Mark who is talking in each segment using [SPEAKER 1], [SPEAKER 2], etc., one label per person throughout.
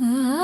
[SPEAKER 1] Ah.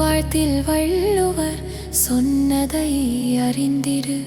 [SPEAKER 1] வாழ்த்தில் Valluvar சொன்னதை அறிந்திரு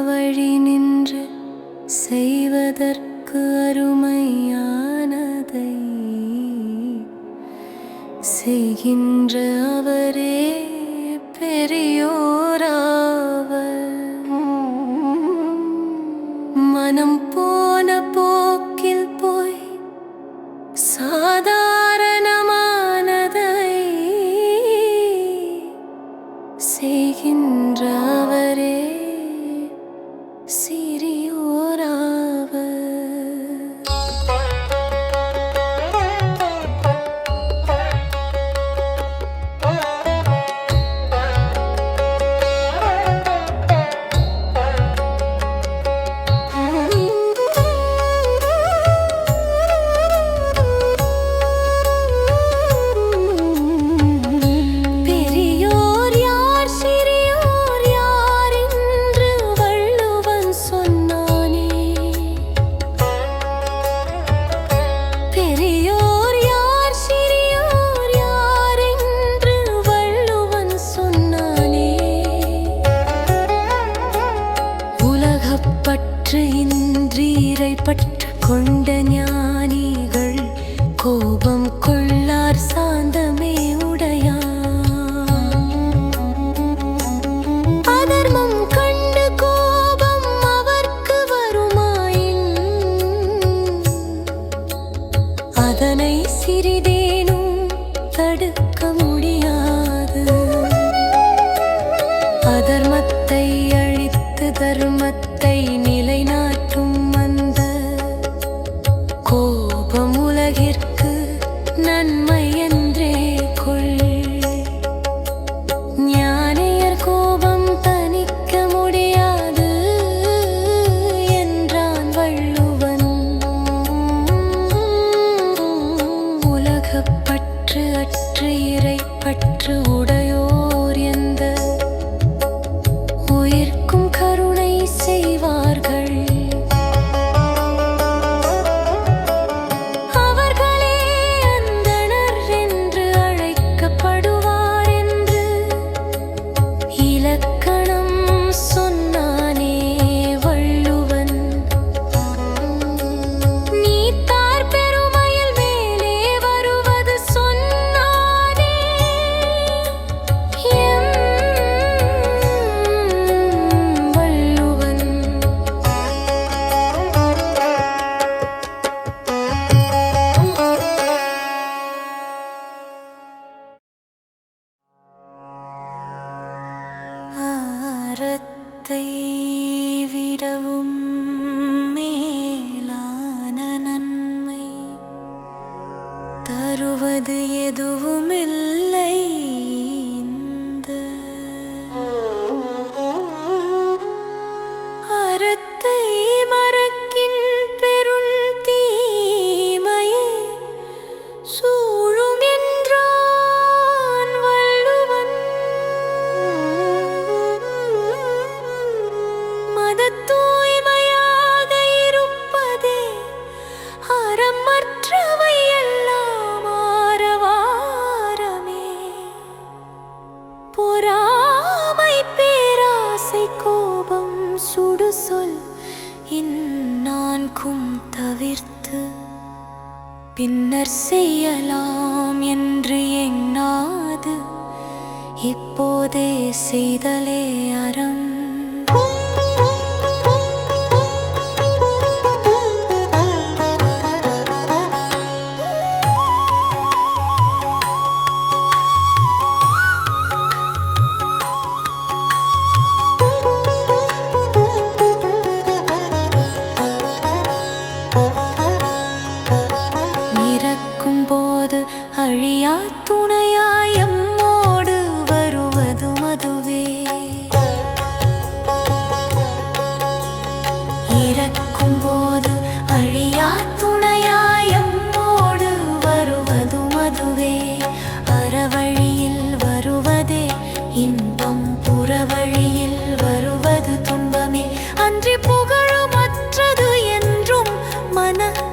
[SPEAKER 1] வழி நின்று செய்வதற்கு அருமையானதை செய்கின்ற அவரே பெரியோரா and my மரத்தை விடவும் கோபம் சுடு சொல் இந்நான்கும் தவிர்த்து. பின்னர் செய்யலாம் என்று எண்ணாது இப்போதே செய்தலே அறம்.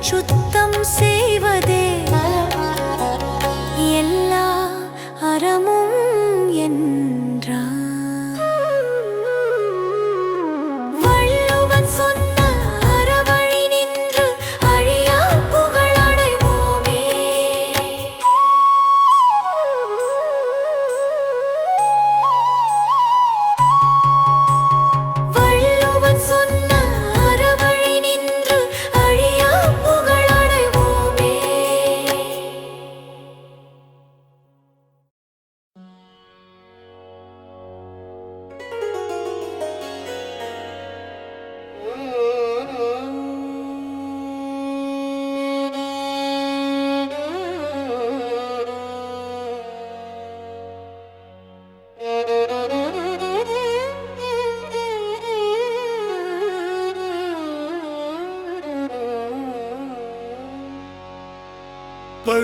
[SPEAKER 1] chute.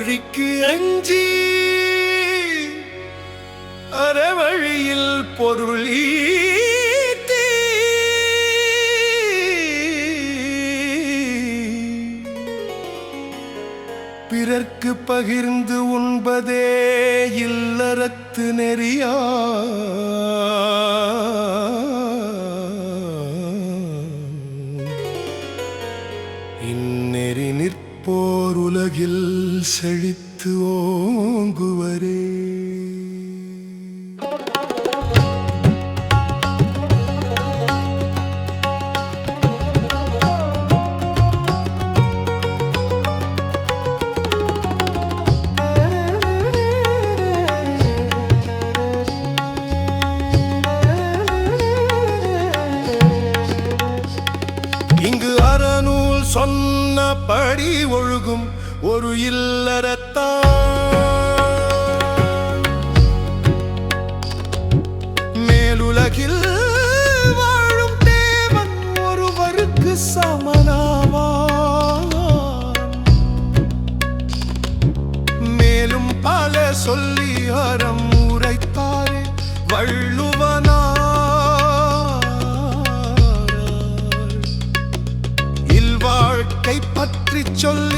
[SPEAKER 2] மொழிக்கு அஞ்சி அறவழியில் பொருள் பிறர்க்கு பகிர்ந்து உண்பதே இல்லறத்து நெறியா இந்நெறி நிற்க போர் உலகில் செழித்து ஓங்குவரே. படி ஒழுகும் ஒரு இல்லறத்தான். மேலுலகில் வாழும் தேவன் ஒருவருக்கு சமனாவான். மேலும் பல சொல்லி mucho